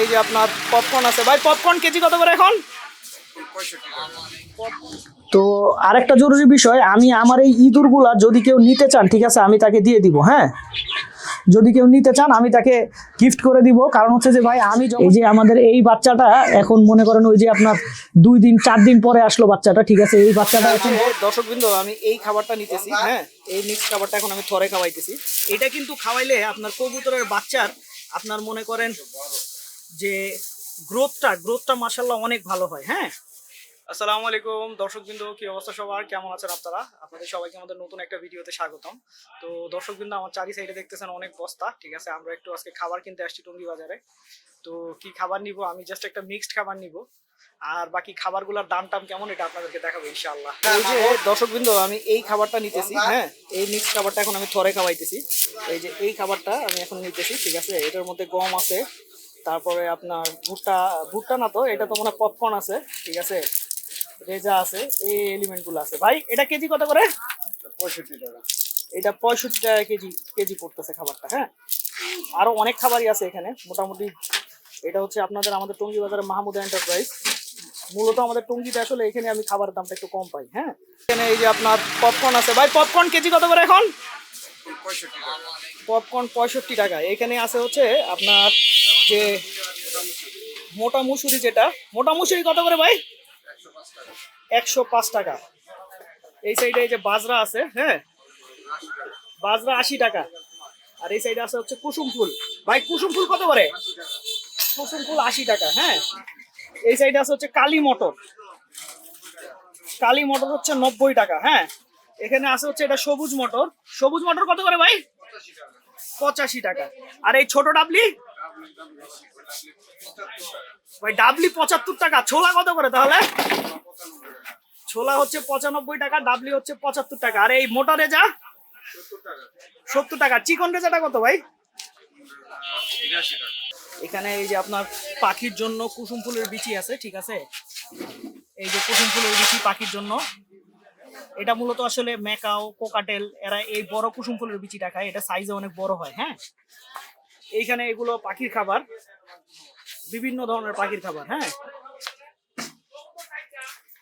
এই যে আপনার পপকর্ন আছে। ভাই পপকর্ন কেজি কত করে এখন? তো আরেকটা জরুরি বিষয় আমি আমার এই ইঁদুরগুলা যদি কেউ নিতে চান ঠিক আছে আমি তাকে দিয়ে দিব হ্যাঁ? যদি কেউ নিতে চান আমি তাকে গিফট করে দিব। কারণ হচ্ছে যে ভাই আমি এই যে আমাদের এই বাচ্চাটা এখন মনে করেন ওই যে আপনার দুই দিন চার দিন পরে আসলো বাচ্চাটা ঠিক আছে? এই বাচ্চাটা এখন দর্শক বিন্দু আমি এই খাবারটা নিতেছি হ্যাঁ? এই মিক্স খাবারটা এখন আমি থরে খাওয়াইতেছি। এটা কিন্তু খাওয়াইলে আপনার কবুতরের বাচ্চার আপনার মনে করেন যে গ্রোথটা গ্রোথটা মাসাল্লাহ অনেক ভালো হয় হ্যাঁ? আসসালামু আলাইকুম দর্শকবৃন্দ কি অবস্থা সবার? কেমন আছেন আপনারা? আপনাদের সবাইকে আমাদের নতুন একটা ভিডিওতে স্বাগতম। তো দর্শকবৃন্দ আমার চারি সাইডে দেখতেছেন অনেক বস্তা ঠিক আছে? আমরা একটু আজকে খাবার কিনতে আসছি টঙ্গি বাজারে। তো কি খাবার নিব? আমি জাস্ট একটা মিক্সড খাবার নিব। আর বাকি খাবারগুলোর দাম টাম কেমন এটা আপনাদেরকে দেখাবো ইনশাআল্লাহ। এই যে দর্শকবৃন্দ আমি এই খাবারটা নিতেছি হ্যাঁ? এই মিক্সড খাবারটা এখন আমি থরে খাওয়াইতেছি। এই যে এই খাবারটা আমি এখন নিতেছি ঠিক আছে? এটার মধ্যে গম আছে তারপরে আপনার ভুট্টা ভুট্টা না তো এটা তো মনে হয় পপকর্ন আছে ঠিক আছে? রেজা আছে এই এলিমেন্টগুলো আছে। ভাই এটা কেজি কত করে? পঁয়ষট্টি টাকা। এটা পঁয়ষট্টি টাকা কেজি কেজি পড়তেছে খাবারটা হ্যাঁ? আরও অনেক খাবারই আছে এখানে মোটামুটি। এটা হচ্ছে আপনাদের আমাদের টঙ্গি বাজারের মাহমুদ এন্টারপ্রাইজ মূলত আমাদের টঙ্গিতে আসলে এখানে আমি খাবারের দামটা একটু কম পাই হ্যাঁ? এখানে এই যে আপনার পপকর্ন আছে। ভাই পপকর্ন কেজি কত করে এখন? পপকর্ন পঁয়ষট্টি টাকা। এখানে আছে হচ্ছে আপনার যে মোটা মুসুরি যেটা, মোটা মুসুরি কত করে ভাই? একশো পাঁচ টাকা। এই সাইডে এই যে বাজরা আছে হ্যাঁ? বাজরা আশি টাকা। আর এই সাইডে আছে হচ্ছে কুসুম ফুল। ভাই, কুসুম ফুল কত করে? কুসুম ফুল আশি টাকা হ্যাঁ? এই সাইডে আছে হচ্ছে কালী মটর। কালী মটর হচ্ছে নব্বই টাকা হ্যাঁ? এখানে আছে হচ্ছে এটা সবুজ মটর। সবুজ মটর কত করে ভাই? পঁচাশি টাকা। আর এই ছোট ডাবলি? ভাই ডাবলি পঁচাত্তর টাকা। ছোলা কত করে তাহলে? ছোলা হচ্ছে পঁচানব্বই টাকা ডাবলি হচ্ছে পঁচাত্তর টাকা। আর এই মোটা রেজা? সত্তর টাকা। চিকন রেজাটা কত ভাই? এখানে এই যে আপনার পাখির জন্য কুসুম ফুলের বিচি আছে, ঠিক আছে? এই যে কুসুম ফুলের বিচি পাখির জন্য। এটা মূলত আসলে ম্যাকাও, কোকাটেল, এরা এই বড় কুসুম ফুলের বিচিটা খায়। এটা সাইজে অনেক বড় হয় হ্যাঁ? এইখানে এগুলো পাখির খাবার। বিভিন্ন ধরনের পাখির খাবার হ্যাঁ?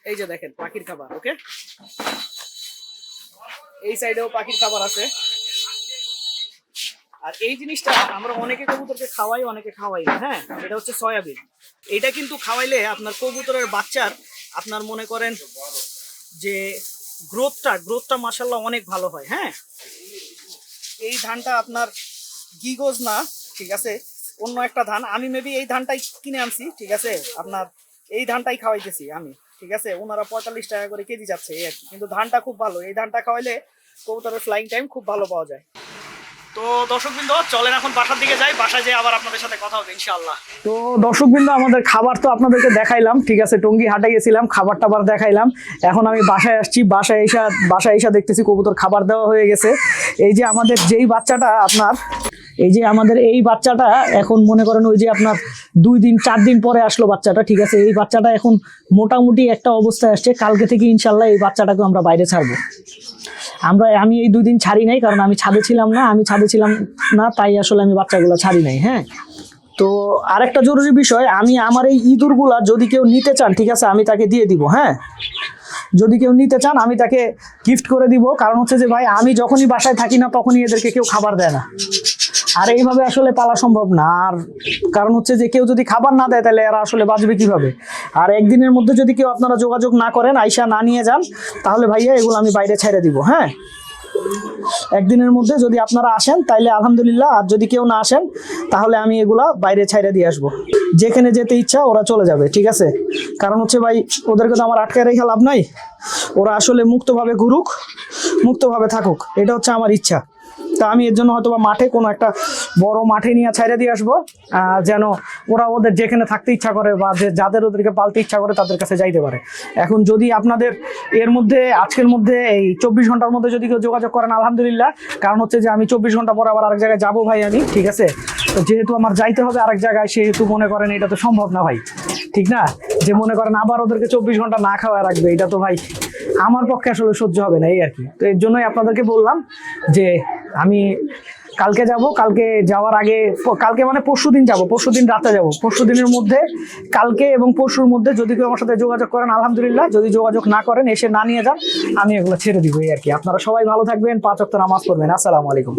এই যে দেখেন, পাখির খাবার, ওকে? এই সাইডেও পাখির খাবার আছে। আর এই জিনিসটা আমরা অনেকে কবুতরকে খাওয়াই, অনেকে খাওয়াই হ্যাঁ? এটা হচ্ছে সয়াবিন। এটা কিন্তু খাওয়াইলে আপনার কবুতরের বাচ্চার, আপনার মনে করেন যে গ্রোথটা গ্রোথটা মাসাল্লাহ অনেক ভালো হয় হ্যাঁ? এই ধানটা আপনার গিগোজ না ঠিক আছে? অন্য একটা ধান আমি মেবি এই ধানটাই কিনে আনছি ঠিক আছে? আপনার এই ধানটাই খাওয়াইতেছি আমি ঠিক আছে? ওনারা পঁয়তাল্লিশ টাকা করে কেজি যাচ্ছে এই আর কি। কিন্তু ধানটা খুব ভালো এই ধানটা খাওয়াইলে কবুতরের ফ্লাইং টাইম খুব ভালো পাওয়া যায়। তো দর্শকবৃন্দ চলেন এখন বাসার দিকে যাই বাসায় যেয়ে আবার আপনাদের সাথে কথা হবে ইনশাআল্লাহ। তো দর্শকবৃন্দ আমাদের খাবার তো আপনাদেরকে দেখাইলাম ঠিক আছে? টঙ্গি হাটে গেছিলাম খাবার টাবার দেখাইলাম। এখন আমি বাসায় আসছি বাসায় এসা বাসায় এসা দেখতেছি কবুতর খাবার দেওয়া হয়ে গেছে। এই যে আমাদের যেই বাচ্চাটা আপনার, এই যে আমাদের এই বাচ্চাটা, এখন মনে করেন ওই যে আপনার দুই দিন, চার দিন পরে আসলো বাচ্চাটা, ঠিক আছে? এই বাচ্চাটা এখন মোটামুটি একটা অবস্থায় আসছে। কালকে থেকে ইনশাল্লাহ এই বাচ্চাটাকে আমরা বাইরে ছাড়বো। আমরা, আমি এই দুই দিন ছাড়ি নাই, কারণ আমি ছাদে ছিলাম না, আমি ছাদে ছিলাম না, তাই আসলে আমি বাচ্চাগুলো ছাড়ি নাই হ্যাঁ? তো আরেকটা জরুরি বিষয়, আমি আমার এই ইঁদুরগুলা যদি কেউ নিতে চান, ঠিক আছে, আমি তাকে দিয়ে দিব হ্যাঁ? যদি কেউ নিতে চান, আমি তাকে গিফট করে দিব। কারণ হচ্ছে যে, ভাই, আমি যখনই বাসায় থাকি না, তখনই এদেরকে কেউ খাবার দেয় না। আর এইভাবে আসলে পালা সম্ভব না। আর কারণ হচ্ছে যে, কেউ যদি খাবার না দেয়, তাহলে এরা আসলে বাঁচবে কীভাবে? আর একদিনের মধ্যে যদি কেউ আপনারা যোগাযোগ না করেন, আইসা না নিয়ে যান, তাহলে ভাইয়া এগুলো আমি বাইরে ছেড়ে দিব হ্যাঁ? একদিনের মধ্যে যদি আপনারা আসেন, তাইলে আলহামদুলিল্লাহ। আর যদি কেউ না আসেন, তাহলে আমি এগুলা বাইরে ছাইড়ে দিয়ে আসব। যেখানে যেতে ইচ্ছা ওরা চলে যাবে, ঠিক আছে? কারণ হচ্ছে ভাই, ওদেরকে তো আমার আটকায় রেখে লাভ নাই। ওরা আসলে মুক্তভাবে ঘুরুক, মুক্তভাবে থাকুক, এটা হচ্ছে আমার ইচ্ছা। তা আমি এর জন্য হয়তো বা মাঠে কোনো একটা বড় মাঠে নিয়ে ছাইড়ে দিয়ে আসব যেন ওরা ওদের যেখানে থাকতে ইচ্ছা করে বা যে যাদের ওদেরকে পালতে ইচ্ছা করে তাদের কাছে যাইতে পারে। এখন যদি আপনাদের এর মধ্যে, আজকের মধ্যে এই চব্বিশ ঘণ্টার মধ্যে যদি কেউ যোগাযোগ করেন, আলহামদুলিল্লাহ। কারণ হচ্ছে যে আমি চব্বিশ ঘণ্টা পরে আবার আরেক জায়গায় যাব ভাই আমি, ঠিক আছে? তো যেহেতু আমার যাইতে হবে আরেক জায়গায়, সেহেতু মনে করেন এটা তো সম্ভব না ভাই। ঠিক না? যে মনে করেন আবার ওদেরকে চব্বিশ ঘণ্টা না খাওয়া রাখবে, এটা তো ভাই আমার পক্ষে আসলে সহ্য হবে না, এই আর কি। তো এর জন্যই আপনাদেরকে বললাম যে আমি কালকে যাব, কালকে যাওয়ার আগে, কালকে মানে পরশু দিন যাব, পরশু দিন রাতে যাব। পরশু দিনের মধ্যে, কালকে এবং পরশুর মধ্যে যদি কেউ আমার সাথে যোগাযোগ করেন, আলহামদুলিল্লাহ, যদি যোগাযোগ না করেন, এসে না নিয়ে যান, আমি এগুলো ছেড়ে দিব, এই আর কি। আপনারা সবাই ভালো থাকবেন, পাঁচ অক্ট নামাজ পড়বেন। আসসালামু আলাইকুম।